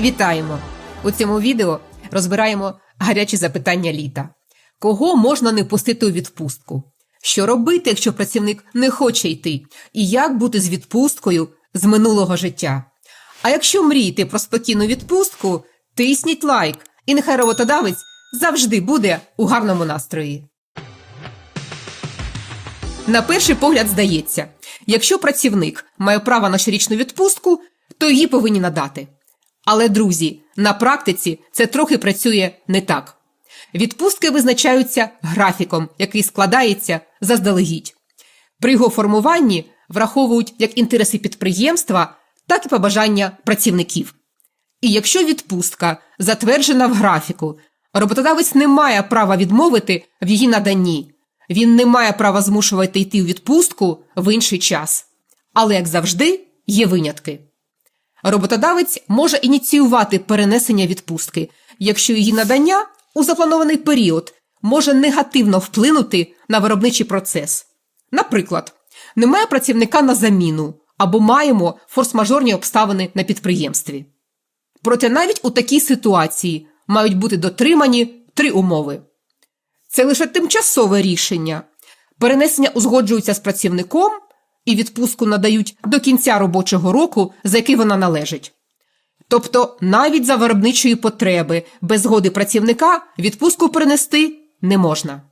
Вітаємо! У цьому відео розбираємо гарячі запитання літа. Кого можна не пустити у відпустку? Що робити, якщо працівник не хоче йти? І як бути з відпусткою з минулого життя? А якщо мрієте про спокійну відпустку, тисніть лайк, і нехай роботодавець завжди буде у гарному настрої. На перший погляд здається, якщо працівник має право на щорічну відпустку, то її повинні надати. Але, друзі, на практиці це трохи працює не так. Відпустки визначаються графіком, який складається заздалегідь. При його формуванні враховують як інтереси підприємства, так і побажання працівників. І якщо відпустка затверджена в графіку, роботодавець не має права відмовити в її наданні. Він не має права змушувати йти у відпустку в інший час. Але, як завжди, є винятки. Роботодавець може ініціювати перенесення відпустки, якщо її надання у запланований період може негативно вплинути на виробничий процес. Наприклад, немає працівника на заміну або маємо форс-мажорні обставини на підприємстві. Проте навіть у такій ситуації мають бути дотримані три умови. Це лише тимчасове рішення. Перенесення узгоджується з працівником і відпустку надають до кінця робочого року, за який вона належить. Тобто навіть за виробничої потреби без згоди працівника відпустку перенести не можна.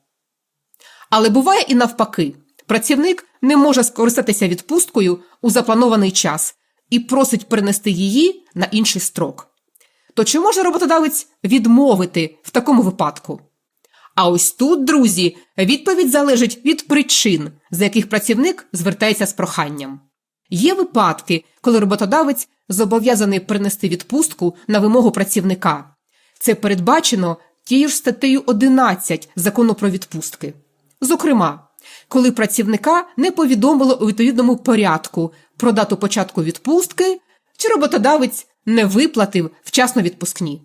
Але буває і навпаки, працівник не може скористатися відпусткою у запланований час і просить перенести її на інший строк. То чи може роботодавець відмовити в такому випадку? А ось тут, друзі, відповідь залежить від причин, за яких працівник звертається з проханням. Є випадки, коли роботодавець зобов'язаний принести відпустку на вимогу працівника. Це передбачено тією ж статтею 11 закону про відпустки. Зокрема, коли працівника не повідомило у відповідному порядку про дату початку відпустки, чи роботодавець не виплатив вчасно відпускні.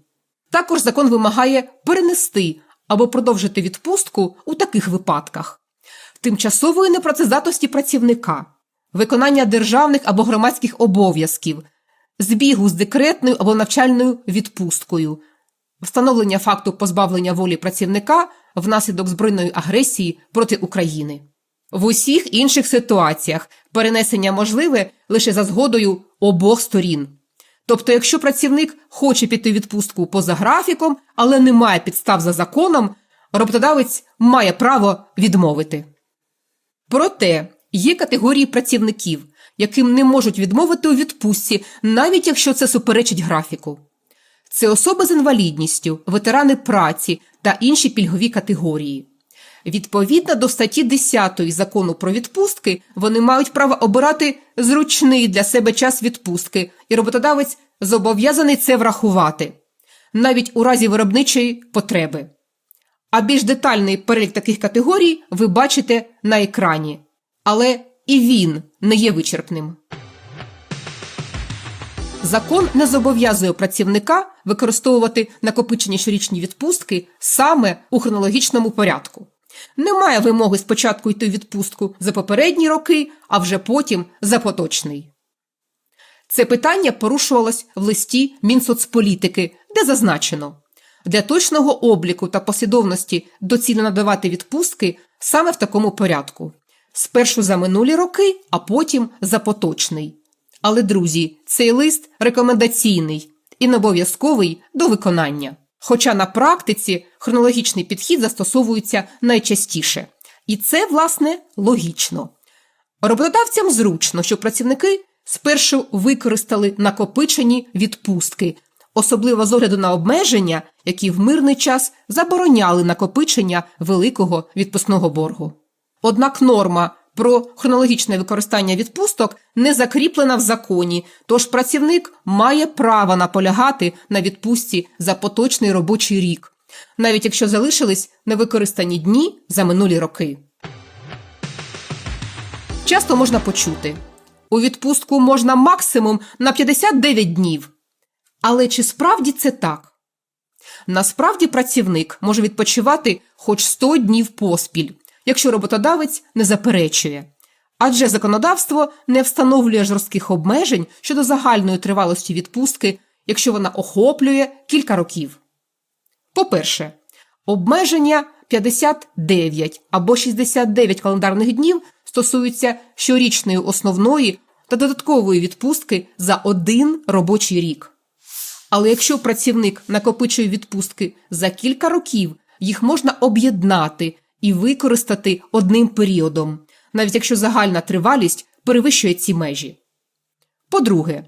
Також закон вимагає перенести або продовжити відпустку у таких випадках: тимчасової непрацездатності працівника, виконання державних або громадських обов'язків, збігу з декретною або навчальною відпусткою, встановлення факту позбавлення волі працівника внаслідок збройної агресії проти України. В усіх інших ситуаціях перенесення можливе лише за згодою обох сторін. Тобто, якщо працівник хоче піти в відпустку поза графіком, але не має підстав за законом, роботодавець має право відмовити. Проте є категорії працівників, яким не можуть відмовити у відпустці, навіть якщо це суперечить графіку. Це особи з інвалідністю, ветерани праці та інші пільгові категорії. Відповідно до статті 10 закону про відпустки, вони мають право обирати зручний для себе час відпустки, і роботодавець зобов'язаний це врахувати, навіть у разі виробничої потреби. А більш детальний перелік таких категорій ви бачите на екрані. Але і він не є вичерпним. Закон не зобов'язує працівника використовувати накопичені щорічні відпустки саме у хронологічному порядку. Немає вимоги спочатку йти в відпустку за попередні роки, а вже потім за поточний. Це питання порушувалось в листі Мінсоцполітики, де зазначено для точного обліку та послідовності доцільно надавати відпустки саме в такому порядку спершу за минулі роки, а потім за поточний. Але, друзі, цей лист рекомендаційний і не обов'язковий до виконання. Хоча на практиці хронологічний підхід застосовується найчастіше. І це, власне, логічно. Роботодавцям зручно, що працівники спершу використали накопичені відпустки, особливо з огляду на обмеження, які в мирний час забороняли накопичення великого відпускного боргу. Однак норма про хронологічне використання відпусток не закріплена в законі, тож працівник має право наполягати на відпустці за поточний робочий рік, навіть якщо залишились невикористані дні за минулі роки. Часто можна почути у відпустку можна максимум на 59 днів. Але чи справді це так? Насправді працівник може відпочивати хоч 100 днів поспіль, якщо роботодавець не заперечує. Адже законодавство не встановлює жорстких обмежень щодо загальної тривалості відпустки якщо вона охоплює кілька років. По-перше, обмеження 59 або 69 календарних днів стосуються щорічної основної та додаткової відпустки за один робочий рік. Але якщо працівник накопичує відпустки за кілька років, їх можна об'єднати і використати одним періодом, навіть якщо загальна тривалість перевищує ці межі. По-друге,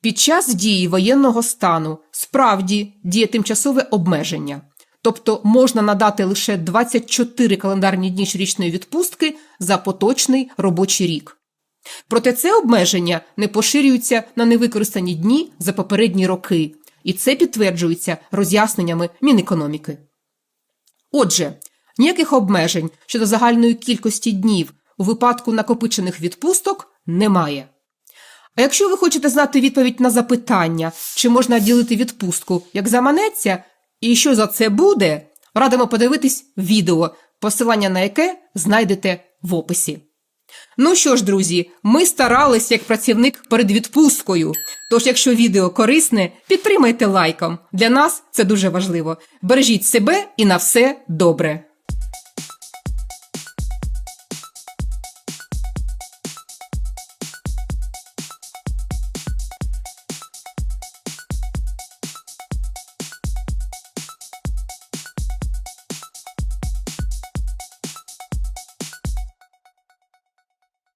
під час дії воєнного стану справді діє тимчасове обмеження, тобто можна надати лише 24 календарні дні щорічної відпустки за поточний робочий рік. Проте це обмеження не поширюється на невикористані дні за попередні роки, і це підтверджується роз'ясненнями Мінекономіки. Отже, ніяких обмежень щодо загальної кількості днів у випадку накопичених відпусток немає. А якщо ви хочете знати відповідь на запитання, чи можна ділити відпустку, як заманеться, і що за це буде, радимо подивитись відео, посилання на яке знайдете в описі. Ну що ж, друзі, ми старались як працівник перед відпусткою. Тож, якщо відео корисне, підтримайте лайком. Для нас це дуже важливо. Бережіть себе і на все добре.